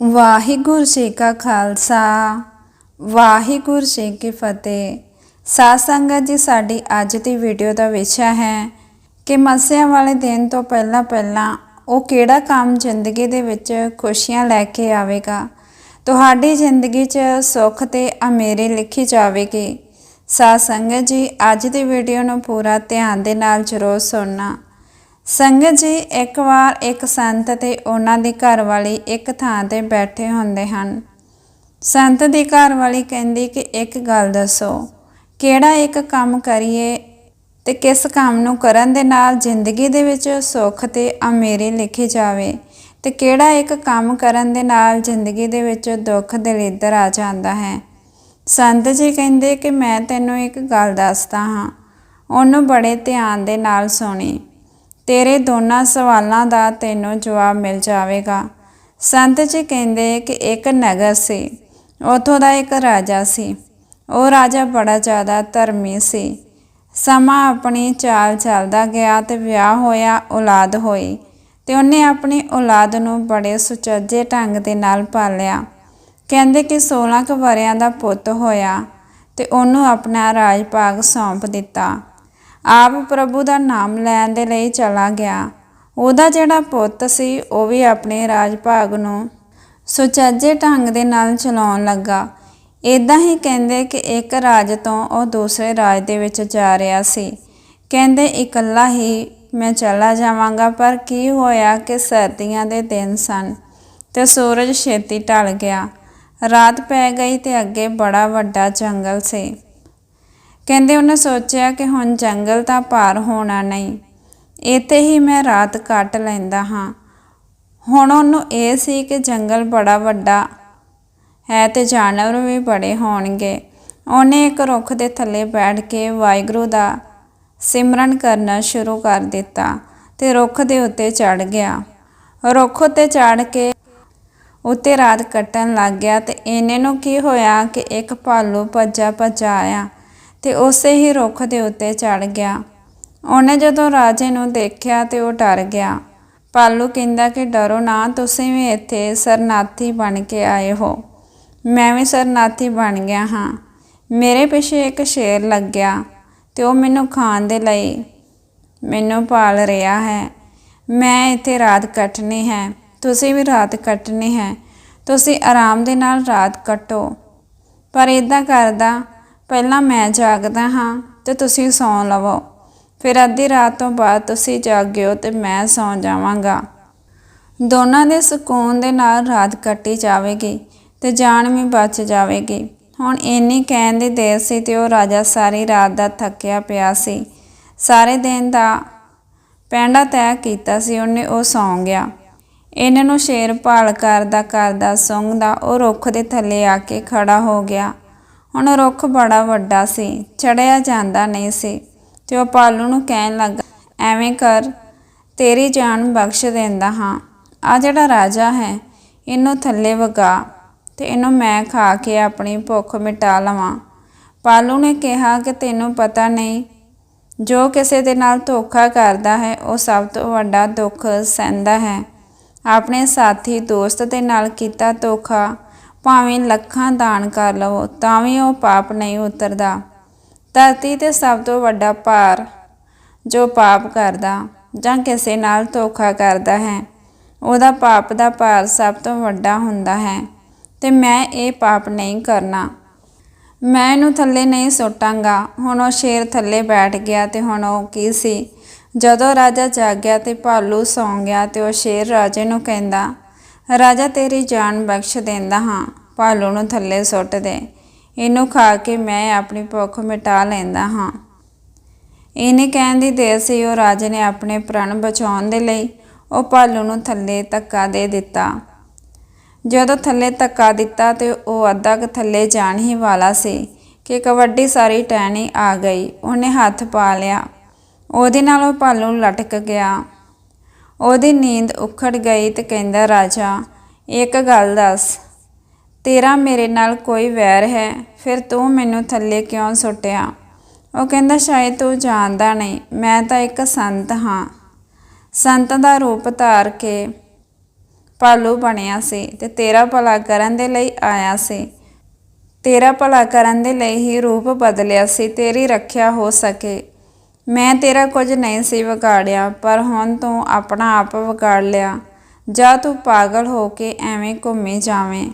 ਵਾਹਿਗੁਰੂ ਜੀ ਕਾ ਖਾਲਸਾ, ਵਾਹਿਗੁਰੂ ਜੀ ਕੀ ਫਤਿਹ। ਸਾਧ ਸੰਗਤ ਜੀ, ਸਾਡੀ ਅੱਜ ਦੀ ਵੀਡੀਓ ਦਾ ਵਿਸ਼ਾ ਹੈ ਕਿ ਮਸਿਆ ਵਾਲੇ ਦਿਨ ਤੋਂ ਪਹਿਲਾਂ ਪਹਿਲਾਂ ਉਹ ਕਿਹੜਾ ਕੰਮ ਜ਼ਿੰਦਗੀ ਦੇ ਵਿੱਚ ਖੁਸ਼ੀਆਂ ਲੈ ਕੇ ਆਵੇਗਾ? ਤੁਹਾਡੀ ਜ਼ਿੰਦਗੀ 'ਚ ਸੁੱਖ ਤੇ ਅਮੇਰੀ ਲਿਖੀ ਜਾਵੇਗੀ। ਸਾਧ ਸੰਗਤ ਜੀ, ਅੱਜ ਦੀ ਵੀਡੀਓ ਨੂੰ ਪੂਰਾ ਧਿਆਨ ਦੇ ਨਾਲ ਜ਼ਰੂਰ ਸੁਣਨਾ। ਸੰਗਤ ਜੀ, ਇੱਕ ਵਾਰ ਇੱਕ ਸੰਤ ਤੇ ਉਹਨਾਂ ਦੀ ਘਰਵਾਲੀ ਇੱਕ ਥਾਂ ਤੇ ਬੈਠੇ ਹੁੰਦੇ ਹਨ। ਸੰਤ ਦੀ ਘਰਵਾਲੀ ਕਹਿੰਦੀ ਕਿ ਇੱਕ ਗੱਲ ਦੱਸੋ, ਕਿਹੜਾ ਇੱਕ ਕੰਮ ਕਰੀਏ ਤੇ ਕਿਸ ਕੰਮ ਨੂੰ ਕਰਨ ਦੇ ਨਾਲ ਜ਼ਿੰਦਗੀ ਦੇ ਵਿੱਚ ਸੁੱਖ ਤੇ ਅਮੀਰੀ ਲਿਖੀ ਜਾਵੇ ਤੇ ਕਿਹੜਾ ਇੱਕ ਕੰਮ ਕਰਨ ਦੇ ਨਾਲ ਜ਼ਿੰਦਗੀ ਦੇ ਵਿੱਚ ਦੁੱਖ ਦਲਿੱਦਰ ਆ ਜਾਂਦਾ ਹੈ? ਸੰਤ ਜੀ ਕਹਿੰਦੇ ਕਿ ਮੈਂ ਤੈਨੂੰ ਇੱਕ ਗੱਲ ਦੱਸਦਾ ਹਾਂ। ਉਹਨੂੰ ਬੜੇ ਧਿਆਨ ਦੇ ਨਾਲ ਸੁਣੀ। ਤੇਰੇ ਦੋਨਾਂ ਸਵਾਲਾਂ ਦਾ ਤੈਨੂੰ ਜਵਾਬ ਮਿਲ ਜਾਵੇਗਾ। ਸੰਤ ਜੀ ਕਹਿੰਦੇ ਕਿ ਇੱਕ ਨਗਰ ਸੀ, ਉਥੋਂ ਦਾ ਇੱਕ ਰਾਜਾ ਸੀ। ਉਹ ਰਾਜਾ ਬੜਾ ਜ਼ਿਆਦਾ ਧਰਮੀ ਸੀ। ਸਮਾਂ ਆਪਣੀ ਚਾਲ ਚੱਲਦਾ ਗਿਆ ਤੇ ਵਿਆਹ ਹੋਇਆ, ਔਲਾਦ ਹੋਈ ਤੇ ਉਹਨੇ ਆਪਣੀ ਔਲਾਦ ਨੂੰ ਬੜੇ ਸੁਚੱਜੇ ਢੰਗ ਦੇ ਨਾਲ ਪਾਲਿਆ। ਕਹਿੰਦੇ ਕਿ 16 ਕੁ ਵਰਿਆਂ ਦਾ ਪੁੱਤ ਹੋਇਆ ਤੇ ਉਹਨੂੰ ਆਪਣਾ ਰਾਜ ਭਾਗ ਸੌਂਪ ਦਿੱਤਾ। ਆਪ ਪ੍ਰਭੂ ਦਾ ਨਾਮ ਲੈਣ ਦੇ ਲਈ ਚਲਾ ਗਿਆ। ਉਹਦਾ ਜਿਹੜਾ ਪੁੱਤ ਸੀ, ਉਹ ਵੀ ਆਪਣੇ ਰਾਜ ਭਾਗ ਨੂੰ ਸੁਚੱਜੇ ਢੰਗ ਦੇ ਨਾਲ ਚਲਾਉਣ ਲੱਗਾ। ਇਦਾਂ ਹੀ ਕਹਿੰਦੇ ਕਿ ਇੱਕ ਰਾਜ ਤੋਂ ਉਹ ਦੂਸਰੇ ਰਾਜ ਦੇ ਵਿੱਚ ਜਾ ਰਿਹਾ ਸੀ। ਕਹਿੰਦੇ, ਇਕੱਲਾ ਹੀ ਮੈਂ ਚਲਾ ਜਾਵਾਂਗਾ, ਪਰ ਕੀ ਹੋਇਆ ਕਿ ਸਰਦੀਆਂ ਦੇ ਦਿਨ ਸਨ ਤੇ ਸੂਰਜ ਛੇਤੀ ਢਲ ਗਿਆ। ਰਾਤ ਪੈ ਗਈ ਤੇ ਅੱਗੇ ਬੜਾ ਵੱਡਾ ਜੰਗਲ ਸੀ। ਕਹਿੰਦੇ ਉਹਨੇ ਸੋਚਿਆ ਕਿ ਹੁਣ ਜੰਗਲ ਤਾਂ ਪਾਰ ਹੋਣਾ ਨਹੀਂ, ਇੱਥੇ ਹੀ ਮੈਂ ਰਾਤ ਕੱਟ ਲੈਂਦਾ ਹਾਂ। ਹੁਣ ਉਹਨੂੰ ਇਹ ਸੀ ਕਿ ਜੰਗਲ ਬੜਾ ਵੱਡਾ ਹੈ ਤੇ ਜਾਨਵਰ ਵੀ ਬੜੇ ਹੋਣਗੇ। ਉਹਨੇ ਇੱਕ ਰੁੱਖ ਦੇ ਥੱਲੇ ਬੈਠ ਕੇ ਵਾਹਿਗੁਰੂ ਦਾ ਸਿਮਰਨ ਕਰਨਾ ਸ਼ੁਰੂ ਕਰ ਦਿੱਤਾ ਤੇ ਰੁੱਖ ਦੇ ਉੱਤੇ ਚੜ ਗਿਆ। ਰੁੱਖ ਉੱਤੇ ਚੜ ਕੇ ਉੱਤੇ ਰਾਤ ਕੱਟਣ ਲੱਗ ਗਿਆ ਤੇ ਇਹਨੇ ਨੂੰ ਕੀ ਹੋਇਆ ਕਿ ਇੱਕ ਭਾਲੂ ਭੱਜਾ ਭੱਜਾ ਆਇਆ। ਤੇ ਉਸੇ ਹੀ ਰੁੱਖ ਦੇ ਉੱਤੇ ਚੜ ਗਿਆ। ਉਹਨੇ ਜਦੋਂ ਰਾਜੇ ਨੂੰ ਦੇਖਿਆ ਤੇ ਉਹ ਡਰ ਗਿਆ। ਪਾਲੂ ਕਹਿੰਦਾ ਕਿ ਡਰੋ ਨਾ, ਤੁਸੀਂ ਵੀ ਇੱਥੇ ਸਰਨਾਥੀ ਬਣ ਕੇ ਆਏ ਹੋ। ਮੈਂ ਵੀ ਸਰਨਾਥੀ ਬਣ ਗਿਆ ਹਾਂ। ਮੇਰੇ ਪਿੱਛੇ ਇੱਕ ਸ਼ੇਰ ਲੱਗਿਆ ਤੇ ਉਹ ਮੈਨੂੰ ਖਾਣ ਦੇ ਲਈ ਮੈਨੂੰ ਪਾਲ ਰਿਹਾ ਹੈ। ਮੈਂ ਇੱਥੇ ਰਾਤ ਕੱਟਣੀ ਹੈ। ਤੁਸੀਂ ਵੀ ਰਾਤ ਕੱਟਣੀ ਹੈ। ਤੁਸੀਂ ਆਰਾਮ ਦੇ ਨਾਲ ਰਾਤ ਕੱਟੋ। ਪਰ ਇਦਾਂ ਕਰਦਾ ਪਹਿਲਾਂ ਮੈਂ ਜਾਗਦਾ ਹਾਂ ਤੇ ਤੁਸੀਂ ਸੌਂ ਲਵੋ। ਫਿਰ ਅੱਧੀ ਰਾਤ ਤੋਂ ਬਾਅਦ ਤੁਸੀਂ ਜਾਗਿਓ ਤੇ ਮੈਂ ਸੌਂ ਜਾਵਾਂਗਾ। ਦੋਨਾਂ ਦੇ ਸਕੂਨ ਦੇ ਨਾਲ ਰਾਤ ਕੱਟੀ ਜਾਵੇਗੀ ਤੇ ਜਾਨ ਵੀ ਬਚ ਜਾਵੇਗੀ। ਹੁਣ ਇੰਨੀ ਕਹਿਣ ਦੀ ਦੇਰ ਸੀ ਤੇ ਉਹ ਰਾਜਾ ਸਾਰੀ ਰਾਤ ਦਾ ਥੱਕਿਆ ਪਿਆ ਸੀ। ਸਾਰੇ ਦਿਨ ਦਾ ਪੈਂਡਾ ਤੈਅ ਕੀਤਾ ਸੀ, ਉਹਨੇ ਉਹ ਸੌਂ ਗਿਆ। ਇਹਨਾਂ ਨੂੰ ਸ਼ੇਰ ਭਾਲ ਕਰਦਾ ਕਰਦਾ ਸੁੰਘਦਾ ਉਹ ਰੁੱਖ ਦੇ ਥੱਲੇ ਆ ਕੇ ਖੜਾ ਹੋ ਗਿਆ। ਹੁਣ ਰੁੱਖ ਬੜਾ ਵੱਡਾ ਸੀ, ਚੜਿਆ ਜਾਂਦਾ ਨਹੀਂ ਸੀ। ਤੇ ਉਹ ਪਾਲੂ ਨੂੰ ਕਹਿਣ ਲੱਗਾ, ਐਵੇਂ ਕਰ, ਤੇਰੀ ਜਾਨ ਬਖਸ਼ ਦਿੰਦਾ ਹਾਂ। ਆ ਜਿਹੜਾ ਰਾਜਾ ਹੈ, ਇਹਨੂੰ ਥੱਲੇ ਵਗਾ ਤੇ ਇਹਨੂੰ ਮੈਂ ਖਾ ਕੇ ਆਪਣੀ ਭੁੱਖ ਮਿਟਾ ਲਵਾਂ। ਪਾਲੂ ਨੇ ਕਿਹਾ ਕਿ ਤੈਨੂੰ ਪਤਾ ਨਹੀਂ, ਜੋ ਕਿਸੇ ਦੇ ਨਾਲ ਧੋਖਾ ਕਰਦਾ ਹੈ, ਉਹ ਸਭ ਤੋਂ ਵੱਡਾ ਦੁੱਖ ਸਹਿੰਦਾ ਹੈ। ਆਪਣੇ ਸਾਥੀ ਦੋਸਤ ਦੇ ਨਾਲ ਕੀਤਾ ਧੋਖਾ ਭਾਵੇਂ ਲੱਖਾਂ ਦਾਨ ਕਰ ਲਵੋ ਤਾਂ ਵੀ ਉਹ ਪਾਪ ਨਹੀਂ ਉਤਰਦਾ। ਧਰਤੀ ਤੇ ਸਭ ਤੋਂ ਵੱਡਾ ਭਾਰ ਜੋ ਪਾਪ ਕਰਦਾ ਜਾਂ ਕਿਸੇ ਨਾਲ ਧੋਖਾ ਕਰਦਾ ਹੈ, ਉਹਦਾ ਪਾਪ ਦਾ ਭਾਰ ਸਭ ਤੋਂ ਵੱਡਾ ਹੁੰਦਾ ਹੈ, ਤੇ ਮੈਂ ਇਹ ਪਾਪ ਨਹੀਂ ਕਰਨਾ। ਮੈਂ ਇਹਨੂੰ ਥੱਲੇ ਨਹੀਂ ਸੁੱਟਾਂਗਾ। ਹੁਣ ਉਹ ਸ਼ੇਰ ਥੱਲੇ ਬੈਠ ਗਿਆ ਤੇ ਹੁਣ ਉਹ ਕੀ ਸੀ? ਜਦੋਂ ਰਾਜਾ ਜਾਗਿਆ ਤੇ ਭਾਲੂ ਸੌਂ ਗਿਆ ਤੇ ਉਹ ਸ਼ੇਰ ਰਾਜੇ ਨੂੰ ਕਹਿੰਦਾ ਰਾਜਾ ਤੇਰੀ ਜਾਨ ਬਖਸ਼ ਦਿੰਦਾ ਹਾਂ, ਭਾਲੂ ਨੂੰ ਥੱਲੇ ਸੁੱਟ ਦੇ। ਇਹਨੂੰ ਖਾ ਕੇ ਮੈਂ ਆਪਣੀ ਭੁੱਖ ਮਿਟਾ ਲੈਂਦਾ ਹਾਂ। ਇਹਨੇ ਕਹਿਣ ਦੀ ਦੇਰ ਸੀ, ਉਹ ਰਾਜੇ ਨੇ ਆਪਣੇ ਪ੍ਰਾਣ ਬਚਾਉਣ ਦੇ ਲਈ ਉਹ ਭਾਲੂ ਨੂੰ ਥੱਲੇ ਧੱਕਾ ਦੇ ਦਿੱਤਾ। ਜਦੋਂ ਥੱਲੇ ਧੱਕਾ ਦਿੱਤਾ ਤੇ ਉਹ ਅੱਧਾ ਕੁ ਥੱਲੇ ਜਾਣ ਹੀ ਵਾਲਾ ਸੀ ਕਿ ਕਬੱਡੀ ਸਾਰੀ ਟਹਿਣੀ ਆ ਗਈ। ਉਹਨੇ ਹੱਥ ਪਾ ਲਿਆ। ਉਹਦੇ ਨਾਲ ਉਹ ਭਾਲੂ ਲਟਕ ਗਿਆ। ਉਹਦੀ ਨੀਂਦ ਉਖੜ ਗਈ ਤੇ ਕਹਿੰਦਾ, ਰਾਜਾ, ਇੱਕ ਗੱਲ ਦੱਸ। ਤੇਰਾ ਮੇਰੇ ਨਾਲ ਕੋਈ ਵੈਰ ਹੈ? ਫਿਰ ਤੂੰ ਮੈਨੂੰ ਥੱਲੇ ਕਿਉਂ ਸੁੱਟਿਆ? ਉਹ ਕਹਿੰਦਾ, ਸ਼ਾਇਦ ਤੂੰ ਜਾਣਦਾ ਨਹੀਂ। ਮੈਂ ਤਾਂ ਇੱਕ ਸੰਤ ਹਾਂ। ਸੰਤ ਦਾ ਰੂਪ ਧਾਰ ਕੇ ਭਾਲੂ ਬਣਿਆ ਸੀ ਤੇ ਤੇਰਾ ਭਲਾ ਕਰਨ ਦੇ ਲਈ ਆਇਆ ਸੀ। ਤੇਰਾ ਭਲਾ ਕਰਨ ਦੇ ਲਈ ਹੀ ਰੂਪ ਬਦਲਿਆ ਸੀ। ਤੇਰੀ ਰੱਖਿਆ ਹੋ ਸਕੇ। ਮੈਂ ਤੇਰਾ ਕੁਝ ਨਹੀਂ ਸੀ ਵਿਗਾੜਿਆ, ਪਰ ਹੁਣ ਤੂੰ ਆਪਣਾ ਆਪ ਵਿਗਾੜ ਲਿਆ। ਜਾਂ ਤੂੰ ਪਾਗਲ ਹੋ ਕੇ ਐਵੇਂ ਘੁੰਮੀ ਜਾਵੇਂ।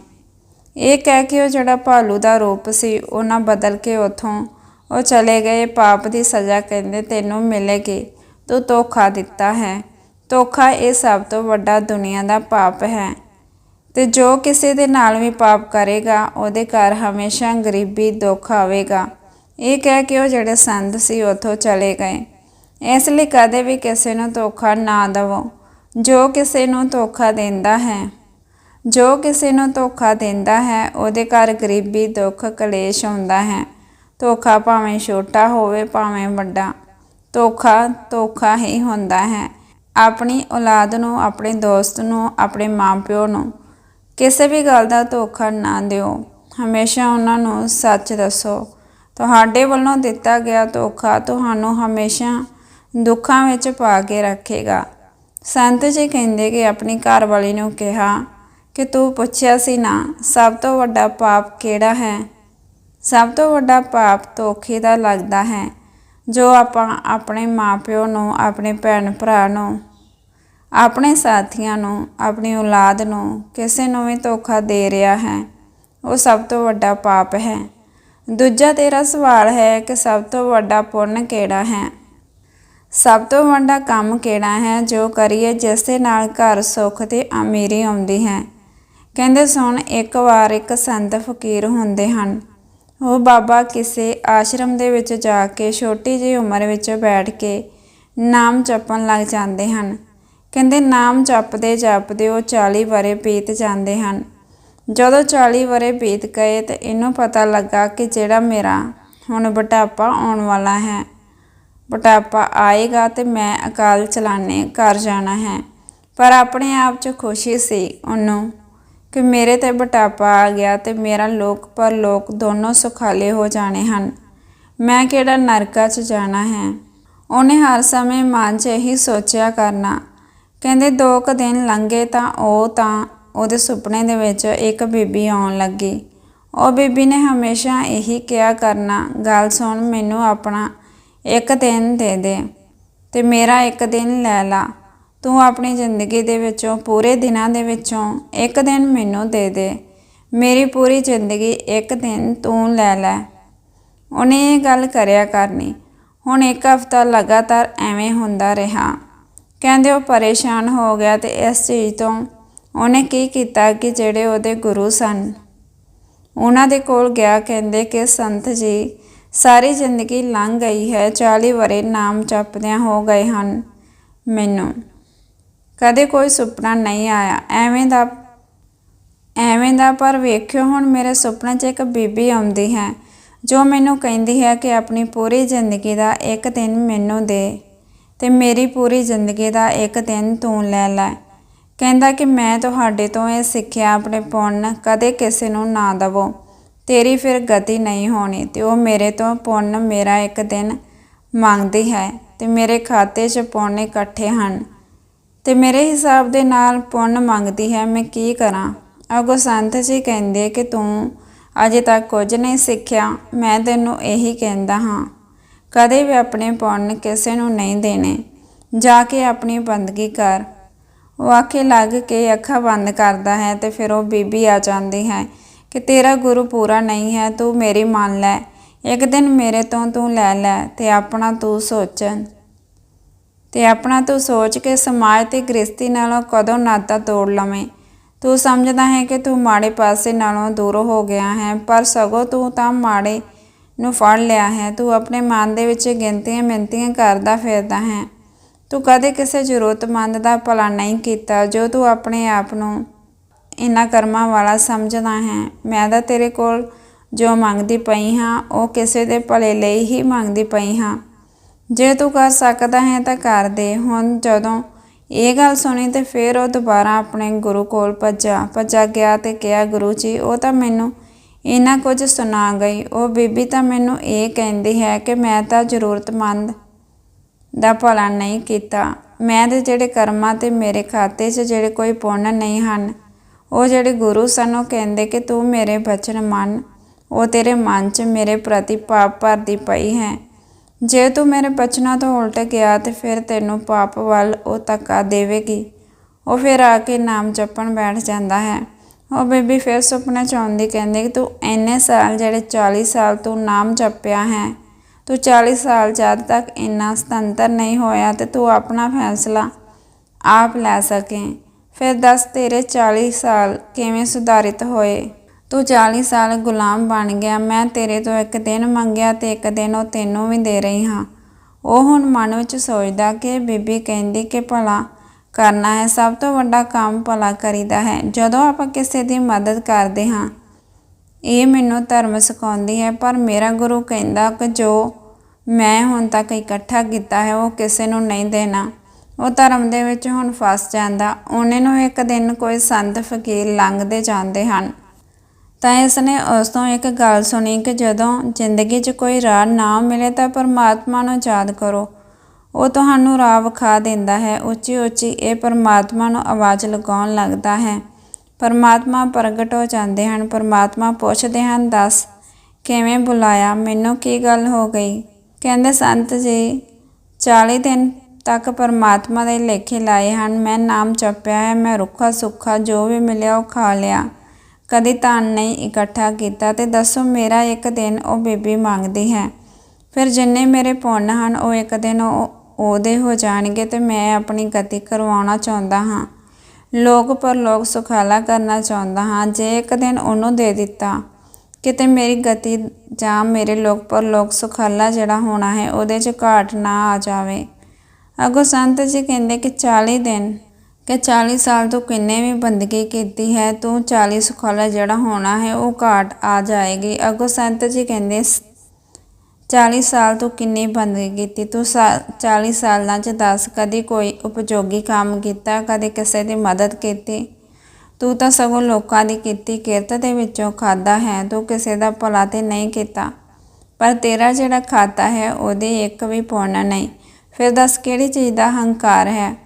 ਇਹ ਕਹਿ ਕੇ ਉਹ ਜਿਹੜਾ ਭਾਲੂ ਦਾ ਰੂਪ ਸੀ ਉਹਨਾਂ ਬਦਲ ਕੇ ਉਥੋਂ ਉਹ ਚਲੇ ਗਏ। ਪਾਪ ਦੀ ਸਜ਼ਾ ਕਹਿੰਦੇ ਤੈਨੂੰ ਮਿਲੇਗੀ। ਤੂੰ ਧੋਖਾ ਦਿੱਤਾ ਹੈ। ਧੋਖਾ ਇਹ ਸਭ ਤੋਂ ਵੱਡਾ ਦੁਨੀਆ ਦਾ ਪਾਪ ਹੈ। ਤੇ ਜੋ ਕਿਸੇ ਦੇ ਨਾਲ ਵੀ ਪਾਪ ਕਰੇਗਾ, ਉਹਦੇ ਘਰ ਹਮੇਸ਼ਾ ਗਰੀਬੀ ਦੁੱਖ ਆਵੇਗਾ। ਇਹ ਕਹਿ ਕੇ ਉਹ ਜਿਹੜੇ ਸੰਦ ਸੀ ਉੱਥੋਂ ਚਲੇ ਗਏ। ਇਸ ਲਈ ਕਦੇ ਵੀ ਕਿਸੇ ਨੂੰ ਧੋਖਾ ਨਾ ਦੇਵੋ। ਜੋ ਕਿਸੇ ਨੂੰ ਧੋਖਾ ਦਿੰਦਾ ਹੈ, ਜੋ ਕਿਸੇ ਨੂੰ ਧੋਖਾ ਦਿੰਦਾ ਹੈ, ਉਹਦੇ ਘਰ ਗਰੀਬੀ, ਦੁੱਖ, ਕਲੇਸ਼ ਹੁੰਦਾ ਹੈ। ਧੋਖਾ ਭਾਵੇਂ ਛੋਟਾ ਹੋਵੇ, ਭਾਵੇਂ ਵੱਡਾ, ਧੋਖਾ ਧੋਖਾ ਹੀ ਹੁੰਦਾ ਹੈ। ਆਪਣੀ ਔਲਾਦ ਨੂੰ, ਆਪਣੇ ਦੋਸਤ ਨੂੰ, ਆਪਣੇ ਮਾਪਿਓ ਨੂੰ ਕਿਸੇ ਵੀ ਗੱਲ ਦਾ ਧੋਖਾ ਨਾ ਦਿਓ। ਹਮੇਸ਼ਾ ਉਹਨਾਂ ਨੂੰ ਸੱਚ ਦੱਸੋ। ਤੁਹਾਡੇ ਵੱਲੋਂ ਦਿੱਤਾ ਗਿਆ ਧੋਖਾ ਤੁਹਾਨੂੰ ਹਮੇਸ਼ਾ ਦੁੱਖਾਂ ਵਿੱਚ ਪਾ ਕੇ ਰੱਖੇਗਾ। ਸੰਤ ਜੀ ਕਹਿੰਦੇ ਕਿ ਆਪਣੀ ਘਰਵਾਲੀ ਨੂੰ ਕਿਹਾ ਕਿ ਤੂੰ ਪੁੱਛਿਆ ਸੀ ਨਾ, ਸਭ ਤੋਂ ਵੱਡਾ ਪਾਪ ਕਿਹੜਾ ਹੈ? ਸਭ ਤੋਂ ਵੱਡਾ ਪਾਪ ਧੋਖੇ ਦਾ ਲੱਗਦਾ ਹੈ, ਜੋ ਆਪਾਂ ਆਪਣੇ ਮਾਪਿਓ ਨੂੰ, ਆਪਣੇ ਭੈਣ ਭਰਾ ਨੂੰ, ਆਪਣੇ ਸਾਥੀਆਂ ਨੂੰ, ਆਪਣੀ ਔਲਾਦ ਨੂੰ ਕਿਸੇ ਨੂੰ ਵੀ ਧੋਖਾ ਦੇ ਰਿਹਾ ਹੈ, ਉਹ ਸਭ ਤੋਂ ਵੱਡਾ ਪਾਪ ਹੈ। ਦੂਜਾ ਤੇਰਾ ਸਵਾਲ ਹੈ ਕਿ ਸਭ ਤੋਂ ਵੱਡਾ ਪੁੰਨ ਕਿਹੜਾ ਹੈ? ਸਭ ਤੋਂ ਵੱਡਾ ਕੰਮ ਕਿਹੜਾ ਹੈ ਜੋ ਕਰੀਏ ਜਿਸ ਦੇ ਨਾਲ ਘਰ ਸੁੱਖ ਤੇ ਅਮੀਰੀ ਆਉਂਦੀ ਹੈ? ਕਹਿੰਦੇ ਸੁਣ, ਇੱਕ ਵਾਰ ਇੱਕ ਸੰਤ ਫਕੀਰ ਹੁੰਦੇ ਹਨ। ਉਹ ਬਾਬਾ ਕਿਸੇ ਆਸ਼ਰਮ ਦੇ ਵਿੱਚ ਜਾ ਕੇ ਛੋਟੀ ਜਿਹੀ ਉਮਰ ਵਿੱਚ ਬੈਠ ਕੇ ਨਾਮ ਜਪਣ ਲੱਗ ਜਾਂਦੇ ਹਨ। ਕਹਿੰਦੇ ਨਾਮ ਜਪਦੇ ਜਪਦੇ ਉਹ 40 ਵਰੇ ਬੀਤ ਜਾਂਦੇ ਹਨ। ਜਦੋਂ 40 ਵਰੇ ਬੀਤ ਗਏ ਤੇ ਇਹਨੂੰ ਪਤਾ ਲੱਗਾ ਕਿ ਜਿਹੜਾ ਮੇਰਾ ਹੁਣ ਬਟਾਪਾ ਆਉਣ ਵਾਲਾ ਹੈ। ਬਟਾਪਾ ਆਏਗਾ ਤੇ ਮੈਂ ਅਕਾਲ ਚਲਾਣੇ ਕਰ ਜਾਣਾ ਹੈ। ਪਰ ਆਪਣੇ ਆਪ 'ਚ ਖੁਸ਼ੀ ਸੀ ਉਹਨੂੰ ਕਿ ਮੇਰੇ ਤੇ ਬਟਾਪਾ ਆ ਗਿਆ ਤੇ ਮੇਰਾ ਲੋਕ ਪਰ ਲੋਕ ਦੋਨੋਂ ਸੁਖਾਲੇ ਹੋ ਜਾਣੇ ਹਨ। ਮੈਂ ਕਿਹੜਾ ਨਰਕਾਂ 'ਚ ਜਾਣਾ ਹੈ? ਉਹਨੇ ਹਰ ਸਮੇਂ ਮਨ 'ਚ ਇਹੀ ਸੋਚਿਆ ਕਰਨਾ। ਕਹਿੰਦੇ ਦੋ ਕੁ ਦਿਨ ਲੰਘੇ ਤਾਂ ਉਹ ਤਾਂ ਉਹਦੇ ਸੁਪਨੇ ਦੇ ਵਿੱਚ ਇੱਕ ਬੀਬੀ ਆਉਣ ਲੱਗੀ। ਉਹ ਬੀਬੀ ਨੇ ਹਮੇਸ਼ਾ ਇਹੀ ਕਿਹਾ ਕਰਨਾ, ਗੱਲ ਸੁਣ, ਮੈਨੂੰ ਆਪਣਾ ਇੱਕ ਦਿਨ ਦੇ ਦੇ ਤੇ ਮੇਰਾ ਇੱਕ ਦਿਨ ਲੈ ਲਾ। ਤੂੰ ਆਪਣੀ ਜ਼ਿੰਦਗੀ ਦੇ ਵਿੱਚੋਂ, ਪੂਰੇ ਦਿਨਾਂ ਦੇ ਵਿੱਚੋਂ ਇੱਕ ਦਿਨ ਮੈਨੂੰ ਦੇ ਦੇ। ਮੇਰੀ ਪੂਰੀ ਜ਼ਿੰਦਗੀ ਇੱਕ ਦਿਨ ਤੂੰ ਲੈ ਲੈ। ਉਹਨੇ ਇਹ ਗੱਲ ਕਰਿਆ ਕਰਨੀ। ਹੁਣ ਇੱਕ ਹਫ਼ਤਾ ਲਗਾਤਾਰ ਐਵੇਂ ਹੁੰਦਾ ਰਿਹਾ। ਕਹਿੰਦੇ ਉਹ ਪਰੇਸ਼ਾਨ ਹੋ ਗਿਆ ਤੇ ਇਸ ਚੀਜ਼ ਤੋਂ ਉਹਨੇ ਕੀ ਕੀਤਾ ਕਿ ਜਿਹੜੇ ਉਹਦੇ ਗੁਰੂ ਸਨ, ਉਹਨਾਂ ਦੇ ਕੋਲ ਗਿਆ, ਕਹਿੰਦੇ ਕਿ ਸੰਤ ਜੀ, ਸਾਰੀ ਜ਼ਿੰਦਗੀ ਲੰਘ ਗਈ ਹੈ 40 ਵਰੇ ਨਾਮ ਜਪਦਿਆਂ ਹੋ ਗਏ ਹਨ ਮੈਨੂੰ। ਕਦੇ ਕੋਈ ਸੁਪਨਾ ਨਹੀਂ ਆਇਆ। ਐਵੇਂ ਦਾ ਐਵੇਂ ਦਾ ਪਰ ਵੇਖਿਓ ਹੁਣ ਮੇਰੇ ਸੁਪਨੇ 'ਚ ਇੱਕ ਬੀਬੀ ਆਉਂਦੀ ਹੈ, ਜੋ ਮੈਨੂੰ ਕਹਿੰਦੀ ਹੈ ਕਿ ਆਪਣੀ ਪੂਰੀ ਜ਼ਿੰਦਗੀ ਦਾ ਇੱਕ ਦਿਨ ਮੈਨੂੰ ਦੇ ਤੇ ਮੇਰੀ ਪੂਰੀ ਜ਼ਿੰਦਗੀ ਦਾ ਇੱਕ ਦਿਨ ਤੂੰ ਲੈ ਲੈ। ਕਹਿੰਦਾ ਕਿ ਮੈਂ ਤੁਹਾਡੇ ਤੋਂ ਇਹ ਸਿੱਖਿਆ ਆਪਣੇ ਪੁੰਨ ਕਦੇ ਕਿਸੇ ਨੂੰ ਨਾ ਦਵੋ। ਤੇਰੀ ਫਿਰ ਗਤੀ ਨਹੀਂ ਹੋਣੀ ਤੇ ਉਹ ਮੇਰੇ ਤੋਂ ਪੁੰਨ ਮੇਰਾ ਇੱਕ ਦਿਨ ਮੰਗਦੀ ਹੈ ਤੇ ਮੇਰੇ ਖਾਤੇ 'ਚ ਪੁੰਨ ਇਕੱਠੇ ਹਨ। ਤੇ ਮੇਰੇ ਹਿਸਾਬ ਦੇ ਨਾਲ ਪੁੰਨ ਮੰਗਦੀ ਹੈ, ਮੈਂ ਕੀ ਕਰਾਂ? ਅਗੋ ਸੰਤ ਜੀ ਕਹਿੰਦੇ ਕਿ ਤੂੰ ਅਜੇ ਤੱਕ ਕੁਝ ਨਹੀਂ ਸਿੱਖਿਆ, ਮੈਂ ਤੈਨੂੰ ਇਹੀ ਕਹਿੰਦਾ ਹਾਂ, ਕਦੇ ਵੀ ਆਪਣੇ ਪੁੰਨ ਕਿਸੇ ਨੂੰ ਨਹੀਂ ਦੇਣੇ। ਜਾ ਕੇ ਆਪਣੀ ਬੰਦਗੀ ਕਰ। ਉਹ ਆਖੇ, ਲੱਗ ਕੇ ਅੱਖਾਂ ਬੰਦ ਕਰਦਾ ਹੈ ਤੇ ਫਿਰ ਉਹ ਬੀਬੀ ਆ ਜਾਂਦੀ ਹੈ ਕਿ ਤੇਰਾ ਗੁਰੂ ਪੂਰਾ ਨਹੀਂ ਹੈ, ਤੂੰ ਮੇਰੀ ਮੰਨ ਲੈ। ਇੱਕ ਦਿਨ ਮੇਰੇ ਤੋਂ ਤੂੰ ਲੈ ਲੈ ਤੇ ਆਪਣਾ ਤੂੰ ਸੋਚਣ। ਤੇ ਆਪਣਾ ਤੂੰ ਸੋਚ ਕੇ ਸਮਾਜ ਤੇ ਗ੍ਰਸਤੀ ਨਾਲੋਂ ਕਦੋਂ ਨਾਤਾ ਤੋੜ ਲਵੇਂ। ਤੂੰ ਸਮਝਦਾ ਹੈ ਕਿ ਤੂੰ ਮਾੜੇ ਪਾਸੇ ਨਾਲੋਂ ਦੂਰ ਹੋ ਗਿਆ ਹੈ, ਪਰ ਸਗੋਂ ਤੂੰ ਤਾਂ ਮਾੜੇ ਨੂੰ ਫੜ ਲਿਆ ਹੈ। ਤੂੰ ਆਪਣੇ ਮਨ ਦੇ ਵਿੱਚ ਗਿਣਤੀਆਂ ਮਿੰਤੀਆਂ ਕਰਦਾ ਫਿਰਦਾ ਹੈ। ਤੂੰ ਕਦੇ ਕਿਸੇ ਜ਼ਰੂਰਤਮੰਦ ਦਾ ਭਲਾ ਨਹੀਂ ਕੀਤਾ ਜੋ ਤੂੰ ਆਪਣੇ ਆਪ ਨੂੰ ਇਨਾ ਕਰਮਾਂ ਵਾਲਾ ਸਮਝਦਾ ਹੈ। ਮੈਂ ਤਾਂ ਤੇਰੇ ਕੋਲ ਜੋ ਮੰਗਦੀ ਪਈ ਹਾਂ, ਉਹ ਕਿਸੇ ਦੇ ਭਲੇ ਲਈ ਹੀ ਮੰਗਦੀ ਪਈ ਹਾਂ। ਜੇ ਤੂੰ ਕਰ ਸਕਦਾ ਹੈ ਤਾਂ ਕਰ ਦੇ। ਹੁਣ ਜਦੋਂ ਇਹ ਗੱਲ ਸੁਣੀ ਤੇ ਫਿਰ ਉਹ ਦੁਬਾਰਾ ਆਪਣੇ ਗੁਰੂ ਕੋਲ ਭੱਜਾ। ਭੱਜਾ ਗਿਆ ਤੇ ਕਿਹਾ, ਗੁਰੂ ਜੀ, ਉਹ ਤਾਂ ਮੈਨੂੰ ਇਹਨਾਂ ਕੁਝ ਸੁਣਾ ਗਈ। ਉਹ ਬੀਬੀ ਤਾਂ ਮੈਨੂੰ ਇਹ ਕਹਿੰਦੀ ਹੈ ਕਿ ਮੈਂ ਤਾਂ ਜ਼ਰੂਰਤਮੰਦ ਦਾ ਭਲਾ ਨਹੀਂ ਕੀਤਾ। ਮੈਂ ਦੇ ਜਿਹੜੇ ਕਰਮਾਂ ਤੇ ਮੇਰੇ ਖਾਤੇ 'ਚ ਜਿਹੜੇ ਕੋਈ ਪੁੰਨ ਨਹੀਂ ਹਨ, ਉਹ ਜਿਹੜੇ ਗੁਰੂ ਸਨ, ਉਹ ਕਹਿੰਦੇ ਕਿ ਤੂੰ ਮੇਰੇ ਬਚਨ ਮੰਨ, ਉਹ ਤੇਰੇ ਮਨ 'ਚ ਮੇਰੇ ਪ੍ਰਤੀ ਪਾਪ ਭਰਦੀ ਪਈ ਹੈ। ਜੇ ਤੂੰ ਮੇਰੇ ਬਚਨਾਂ ਤੋਂ ਉਲਟ ਗਿਆ ਤੇ ਫਿਰ ਤੈਨੂੰ ਪਾਪ ਵੱਲ ਉਹ ਧੱਕਾ ਦੇਵੇਗੀ। ਉਹ ਫਿਰ ਆ ਕੇ ਨਾਮ ਜਪਣ ਬੈਠ ਜਾਂਦਾ ਹੈ। ਉਹ ਬੀਬੀ ਫਿਰ ਸੁਪਨਾ ਚ ਆਉਂਦੀ, ਕਹਿੰਦੀ ਕਿ ਤੂੰ ਇੰਨੇ ਸਾਲ, ਜਿਹੜੇ 40 ਸਾਲ ਤੂੰ ਨਾਮ ਜਪਿਆ ਹੈ ਤੂੰ 40 ਸਾਲ ਜਦ ਤੱਕ ਇੰਨਾ ਸੁਤੰਤਰ ਨਹੀਂ ਹੋਇਆ ਤੇ ਤੂੰ ਆਪਣਾ ਫੈਸਲਾ ਆਪ ਲੈ ਸਕੇ। ਫਿਰ ਦੱਸ ਤੇਰੇ 40 ਸਾਲ ਕਿਵੇਂ ਸੁਧਾਰਿਤ ਹੋਏ? ਤੂੰ 40 ਸਾਲ ਗੁਲਾਮ ਬਣ ਗਿਆ। ਮੈਂ ਤੇਰੇ ਤੋਂ ਇੱਕ ਦਿਨ ਮੰਗਿਆ ਤੇ ਇੱਕ ਦਿਨ ਉਹ ਤੈਨੂੰ ਵੀ ਦੇ ਰਹੀ ਹਾਂ। ਉਹ ਹੁਣ ਮਨ ਵਿੱਚ ਸੋਚਦਾ ਕਿ ਬੀਬੀ ਕਹਿੰਦੀ ਕਿ ਭਲਾ ਕਰਨਾ ਹੈ। ਸਭ ਤੋਂ ਵੱਡਾ ਕੰਮ ਭਲਾ ਕਰੀਦਾ ਹੈ। ਜਦੋਂ ਆਪਾਂ ਕਿਸੇ ਦੀ ਮਦਦ ਕਰਦੇ ਹਾਂ ਇਹ ਮੈਨੂੰ ਧਰਮ ਸਿਖਾਉਂਦੀ ਹੈ, ਪਰ ਮੇਰਾ ਗੁਰੂ ਕਹਿੰਦਾ ਕਿ ਜੋ ਮੈਂ ਹੁਣ ਤੱਕ ਇਕੱਠਾ ਕੀਤਾ ਹੈ, ਉਹ ਕਿਸੇ ਨੂੰ ਨਹੀਂ ਦੇਣਾ। ਉਹ ਧਰਮ ਦੇ ਵਿੱਚ ਹੁਣ ਫਸ ਜਾਂਦਾ। ਉਹਨੇ ਨੂੰ ਇੱਕ ਦਿਨ ਕੋਈ ਸੰਤ ਫਕੀਰ ਲੰਘਦੇ ਜਾਂਦੇ ਹਨ। ਤਾਂ ਇਸ ਨੇ ਉਸ ਤੋਂ ਇੱਕ ਗੱਲ ਸੁਣੀ ਕਿ ਜਦੋਂ ਜ਼ਿੰਦਗੀ 'ਚ ਕੋਈ ਰਾਹ ਨਾ ਮਿਲੇ ਤਾਂ ਪਰਮਾਤਮਾ ਨੂੰ ਯਾਦ ਕਰੋ। ਉਹ ਤੁਹਾਨੂੰ ਰਾਹ ਵਿਖਾ ਦਿੰਦਾ ਹੈ। ਉੱਚੀ ਉੱਚੀ ਇਹ ਪਰਮਾਤਮਾ ਨੂੰ ਆਵਾਜ਼ ਲਗਾਉਣ ਲੱਗਦਾ ਹੈ। ਪਰਮਾਤਮਾ ਪ੍ਰਗਟ ਹੋ ਜਾਂਦੇ ਹਨ, ਪਰਮਾਤਮਾ ਪੁੱਛਦੇ ਹਨ, ਦੱਸ ਕਿਵੇਂ ਬੁਲਾਇਆ? ਮੈਨੂੰ ਕੀ ਗੱਲ ਹੋ ਗਈ? ਕਹਿੰਦੇ, ਸੰਤ ਜੀ 40 ਦਿਨ ਤੱਕ ਪਰਮਾਤਮਾ ਦੇ ਲੇਖੇ ਲਾਏ ਹਨ। ਮੈਂ ਨਾਮ ਜਪਿਆ ਹੈ, ਮੈਂ ਰੁੱਖਾ ਸੁੱਖਾ ਜੋ ਵੀ ਮਿਲਿਆ ਉਹ ਖਾ ਲਿਆ। ਕਦੀ ਧਨ ਨਹੀਂ ਇਕੱਠਾ ਕੀਤਾ ਤੇ ਦੱਸੋ ਮੇਰਾ ਇੱਕ ਦਿਨ ਉਹ ਬੀਬੀ ਮੰਗਦੀ ਹੈ। ਫਿਰ ਜਿੰਨੇ ਮੇਰੇ ਪੁੰਨ ਹਨ, ਉਹ ਇੱਕ ਦਿਨ ਉਹ ਉਹਦੇ ਹੋ ਜਾਣਗੇ ਤੇ ਮੈਂ ਆਪਣੀ ਗਤੀ ਕਰਵਾਉਣਾ ਚਾਹੁੰਦਾ ਹਾਂ। ਲੋਕ ਪਰ ਲੋਕ ਸੁਖਾਲਾ ਕਰਨਾ ਚਾਹੁੰਦਾ ਹਾਂ, ਜੇ ਇੱਕ ਦਿਨ ਉਹਨੂੰ ਦੇ ਦਿੱਤਾ, ਕਿਤੇ ਮੇਰੀ ਗਤੀ ਜਾਂ ਮੇਰੇ ਲੋਕ ਪਰ ਲੋਕ ਸੁਖਾਲਾ ਜਿਹੜਾ ਹੋਣਾ ਹੈ, ਉਹਦੇ 'ਚ ਘਾਟ ਨਾ ਆ ਜਾਵੇ। ਅਗੋ ਸੰਤ ਜੀ ਕਹਿੰਦੇ ਕਿ 40 ਦਿਨ, ਕਿ 40 ਸਾਲ ਤੋਂ ਕਿੰਨੇ ਵੀ ਬੰਦਗੀ ਕੀਤੀ ਹੈ, ਤੂੰ 40 ਸੁਖਾਲਾ ਜਿਹੜਾ ਹੋਣਾ ਹੈ, ਉਹ ਘਾਟ ਆ ਜਾਏਗੀ। ਅਗੋ ਸੰਤ ਜੀ ਕਹਿੰਦੇ 40 ਸਾਲ ਤੋਂ ਕਿੰਨੀ ਬੰਦਗੀ ਕੀਤੀ? ਤੂੰ 40 ਸਾਲਾਂ 'ਚ ਦੱਸ ਕਦੀ ਕੋਈ ਉਪਯੋਗੀ ਕੰਮ ਕੀਤਾ? ਕਦੇ ਕਿਸੇ ਦੀ ਮਦਦ ਕੀਤੀ? ਤੂੰ ਤਾਂ ਸਗੋਂ ਲੋਕਾਂ ਦੀ ਕੀਤੀ, ਕਿਰਤ ਦੇ ਵਿੱਚੋਂ ਖਾਦਾ ਹੈ, ਤੂੰ ਕਿਸੇ ਦਾ ਭਲਾ ਤੇ ਨਹੀਂ ਕੀਤਾ। ਪਰ ਤੇਰਾ ਜਿਹੜਾ ਖਾਤਾ ਹੈ, ਉਹਦੇ ਇੱਕ ਵੀ ਪੁੰਨ ਨਹੀਂ। ਫਿਰ ਦੱਸ ਕਿਹੜੀ ਚੀਜ਼ ਦਾ ਹੰਕਾਰ ਹੈ?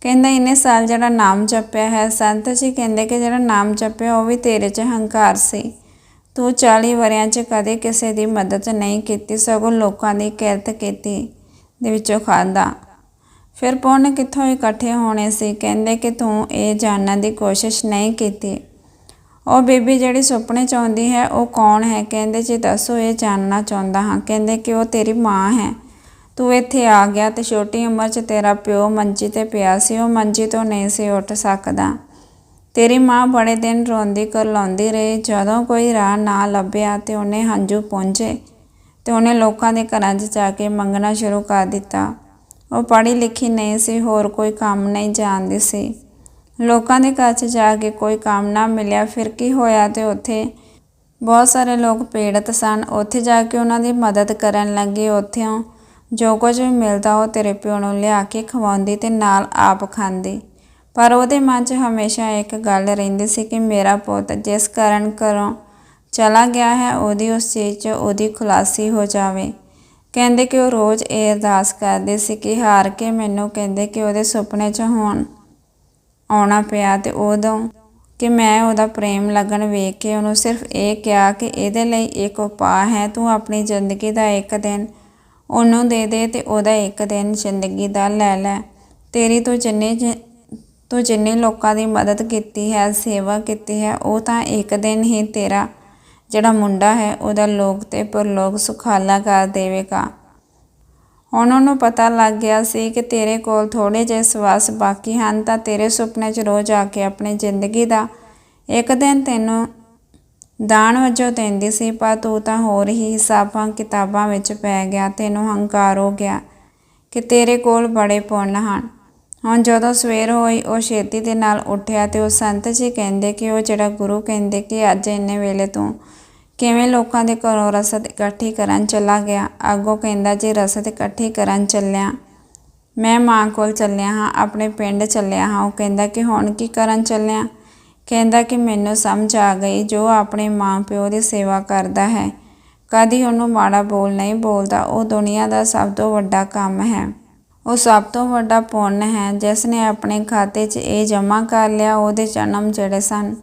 ਕਹਿੰਦਾ ਇਹਨੇ ਸਾਲ ਜਿਹੜਾ ਨਾਮ ਜਪਿਆ ਹੈ, ਸੰਤ ਜੀ ਕਹਿੰਦੇ ਕਿ ਜਿਹੜਾ ਨਾਮ ਜਪਿਆ, ਉਹ ਵੀ ਤੇਰੇ 'ਚ ਹੰਕਾਰ ਸੀ। ਤੂੰ 40 ਵਰਿਆਂ 'ਚ ਕਦੇ ਕਿਸੇ ਦੀ ਮਦਦ ਨਹੀਂ ਕੀਤੀ, ਸਗੋਂ ਲੋਕਾਂ ਦੀ ਕਿਰਤ ਕੀਤੀ ਦੇ ਵਿੱਚੋਂ ਖਾਦਾ। ਫਿਰ ਪੁੰਨ ਕਿੱਥੋਂ ਇਕੱਠੇ ਹੋਣੇ ਸੀ? ਕਹਿੰਦੇ ਕਿ ਤੂੰ ਇਹ ਜਾਣਨ ਦੀ ਕੋਸ਼ਿਸ਼ ਨਹੀਂ ਕੀਤੀ। ਉਹ ਬੀਬੀ ਜਿਹੜੀ ਸੁਪਨੇ ਚ ਆਉਂਦੀ ਹੈ, ਉਹ ਕੌਣ ਹੈ? ਕਹਿੰਦੇ, ਜੀ ਦੱਸੋ, ਇਹ ਜਾਣਨਾ ਚਾਹੁੰਦਾ ਹਾਂ। ਕਹਿੰਦੇ ਕਿ ਉਹ ਤੇਰੀ ਮਾਂ ਹੈ। ਤੂੰ ਇੱਥੇ ਆ ਗਿਆ ਤੇ ਛੋਟੀ ਉਮਰ 'ਚ ਤੇਰਾ ਪਿਓ ਮੰਜੀ ਤੇ ਪਿਆ ਸੀ। ਉਹ ਮੰਜੀ ਤੋਂ ਨਹੀਂ ਸੀ ਉੱਠ ਸਕਦਾ। ਤੇਰੀ ਮਾਂ ਬੜੇ ਦਿਨ ਰੋਂਦੀ ਕਰਲਾਉਂਦੀ ਰਹੀ। ਜਦੋਂ ਕੋਈ ਰਾਹ ਨਾ ਲੱਭਿਆ ਤੇ ਉਹਨੇ ਹੰਝੂ ਪਹੁੰਚੇ ਤੇ ਉਹਨੇ ਲੋਕਾਂ ਦੇ ਘਰਾਂ 'ਚ ਜਾ ਕੇ ਮੰਗਣਾ ਸ਼ੁਰੂ ਕਰ ਦਿੱਤਾ। ਉਹ ਪੜ੍ਹੀ ਲਿਖੀ ਨਹੀਂ ਸੀ, ਹੋਰ ਕੋਈ ਕੰਮ ਨਹੀਂ ਜਾਣਦੀ ਸੀ। ਲੋਕਾਂ ਦੇ ਘਰ 'ਚ ਜਾ ਕੇ ਕੋਈ ਕੰਮ ਨਾ ਮਿਲਿਆ, ਫਿਰ ਕੀ ਹੋਇਆ ਤੇ ਉੱਥੇ ਬਹੁਤ ਸਾਰੇ ਲੋਕ ਪੀੜਤ ਸਨ। ਉੱਥੇ ਜਾ ਕੇ ਉਹਨਾਂ ਦੀ ਮਦਦ ਕਰਨ ਲੱਗੇ। ਉੱਥੋਂ ਜੋ ਕੁਝ ਵੀ ਮਿਲਦਾ ਉਹ ਤੇਰੇ ਪਿਓ ਨੂੰ ਲਿਆ ਕੇ ਖਵਾਉਂਦੀ ਤੇ ਨਾਲ ਆਪ ਖਾਂਦੀ। ਪਰ ਉਹਦੇ ਮਨ 'ਚ ਹਮੇਸ਼ਾ ਇੱਕ ਗੱਲ ਰਹਿੰਦੀ ਸੀ ਕਿ ਮੇਰਾ ਪੁੱਤ ਜਿਸ ਕਾਰਨ ਘਰੋਂ ਚਲਾ ਗਿਆ ਹੈ, ਉਹਦੀ ਉਸ ਚੀਜ਼ 'ਚ ਉਹਦੀ ਖੁਲਾਸੀ ਹੋ ਜਾਵੇ। ਕਹਿੰਦੇ ਕਿ ਉਹ ਰੋਜ਼ ਇਹ ਅਰਦਾਸ ਕਰਦੇ ਸੀ ਕਿ ਹਾਰ ਕੇ ਮੈਨੂੰ ਕਹਿੰਦੇ ਕਿ ਉਹਦੇ ਸੁਪਨੇ 'ਚ ਹੋਣ ਆਉਣਾ ਪਿਆ ਤੇ ਉਦੋਂ ਕਿ ਮੈਂ ਉਹਦਾ ਪ੍ਰੇਮ ਲੱਗਣ ਵੇਖ ਕੇ ਉਹਨੂੰ ਸਿਰਫ ਇਹ ਕਿਹਾ ਕਿ ਇਹਦੇ ਲਈ ਇੱਕ ਉਪਾਅ ਹੈ, ਤੂੰ ਆਪਣੀ ਜ਼ਿੰਦਗੀ ਦਾ ਇੱਕ ਦਿਨ ਉਹਨੂੰ ਦੇ ਦੇ ਤੇ ਉਹਦਾ ਇੱਕ ਦਿਨ ਜ਼ਿੰਦਗੀ ਦਾ ਲੈ ਲੈ। ਤੇਰੀ ਤੋਂ ਜਿੰਨੇ ਤੂੰ ਜਿੰਨੇ ਲੋਕਾਂ ਦੀ ਮਦਦ ਕੀਤੀ ਹੈ, ਸੇਵਾ ਕੀਤੀ ਹੈ, ਉਹ ਤਾਂ ਇੱਕ ਦਿਨ ਹੀ ਤੇਰਾ ਜਿਹੜਾ ਮੁੰਡਾ ਹੈ, ਉਹਦਾ ਲੋਕ ਤੇ ਪਰਲੋਕ ਸੁਖਾਲਾ ਕਰ ਦੇਵੇਗਾ। ਹੁਣ ਉਹਨੂੰ ਪਤਾ ਲੱਗ ਗਿਆ ਸੀ ਕਿ ਤੇਰੇ ਕੋਲ ਥੋੜੇ ਜਿਹੇ ਸਵਾਸ ਬਾਕੀ ਹਨ, ਤਾਂ ਤੇਰੇ ਸੁਪਨੇ 'ਚ ਰੋਜ਼ ਆ ਕੇ ਆਪਣੀ ਜ਼ਿੰਦਗੀ ਦਾ ਇੱਕ ਦਿਨ ਤੈਨੂੰ ਦਾਨ ਵਜੋਂ ਦਿੰਦੀ ਸੀ, ਪਰ ਤੂੰ ਤਾਂ ਹੋਰ ਹੀ ਹਿਸਾਬਾਂ ਕਿਤਾਬਾਂ ਵਿੱਚ ਪੈ ਗਿਆ, ਤੈਨੂੰ ਹੰਕਾਰ ਹੋ ਗਿਆ ਕਿ ਤੇਰੇ ਕੋਲ ਬੜੇ ਪੁੰਨ ਹਨ। ਹੁਣ ਜਦੋਂ ਸਵੇਰ ਹੋਈ, ਉਹ ਛੇਤੀ ਦੇ ਨਾਲ ਉੱਠਿਆ ਤੇ ਉਹ ਸੰਤ ਜੀ ਕਹਿੰਦੇ ਕਿ ਉਹ ਜਿਹੜਾ ਗੁਰੂ ਕਹਿੰਦੇ ਕਿ ਅੱਜ ਇੰਨੇ ਵੇਲੇ ਤੋਂ ਕਿਵੇਂ ਲੋਕਾਂ ਦੇ ਘਰੋਂ ਰਸਦ ਇਕੱਠੀ ਕਰਨ ਚਲਾ ਗਿਆ? ਅੱਗੋਂ ਕਹਿੰਦਾ, ਜੀ ਰਸਦ ਇਕੱਠੀ ਕਰਨ ਚੱਲਿਆ, ਮੈਂ ਮਾਂ ਕੋਲ ਚੱਲਿਆ ਹਾਂ, ਆਪਣੇ ਪਿੰਡ ਚੱਲਿਆ ਹਾਂ। ਉਹ ਕਹਿੰਦਾ ਕਿ ਹੁਣ ਕੀ ਕਰਨ ਚੱਲਿਆ? ਕਹਿੰਦਾ ਕਿ ਮੈਨੂੰ ਸਮਝ ਆ ਗਈ, ਜੋ ਆਪਣੇ ਮਾਂ ਪਿਓ ਦੀ ਸੇਵਾ ਕਰਦਾ ਹੈ। ਕਦੀ ਉਹਨੂੰ ਮਾੜਾ ਬੋਲ ਨਹੀਂ ਬੋਲਦਾ। ਉਹ ਦੁਨੀਆ ਦਾ ਸਭ ਤੋਂ ਵੱਡਾ ਕੰਮ ਹੈ। ਉਹ ਸਭ ਤੋਂ ਵੱਡਾ ਪੁੰਨ ਹੈ, ਜਿਸ ਨੇ ਆਪਣੇ ਖਾਤੇ 'ਚ ਇਹ ਜਮ੍ਹਾਂ ਕਰ ਲਿਆ, ਉਹਦੇ ਜਨਮ ਜਿਹੜੇ ਸਨ।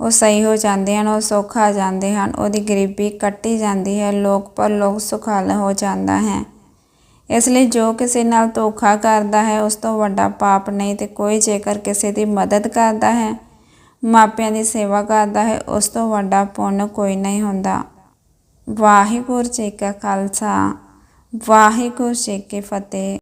ਉਹ ਸਹੀ ਹੋ ਜਾਂਦੇ ਹਨ, ਉਹ ਸੁੱਖ ਆ ਜਾਂਦੇ ਹਨ, ਉਹਦੀ ਗਰੀਬੀ ਕੱਟੀ ਜਾਂਦੀ ਹੈ, ਲੋਕ ਪਰ ਲੋਕ ਸੁਖਾਲ ਹੋ ਜਾਂਦਾ ਹੈ। ਇਸ ਲਈ ਜੋ ਕਿਸੇ ਨਾਲ ਧੋਖਾ ਕਰਦਾ ਹੈ, ਉਸ ਤੋਂ ਵੱਡਾ ਪਾਪ ਨਹੀਂ ਤੇ ਕੋਈ ਜੇਕਰ ਕਿਸੇ ਦੀ ਮਦਦ ਕਰਦਾ ਹੈ, ਮਾਪਿਆਂ ਦੀ ਸੇਵਾ ਕਰਦਾ ਹੈ, ਉਸ ਤੋਂ ਵੱਡਾ ਪੁੰਨ ਕੋਈ ਨਹੀਂ ਹੁੰਦਾ। ਵਾਹਿਗੁਰੂ ਜੀ ਕਾ ਖਾਲਸਾ। ਵਾਹਿਗੁਰੂ ਜੀ ਕੀ ਫਤਿਹ।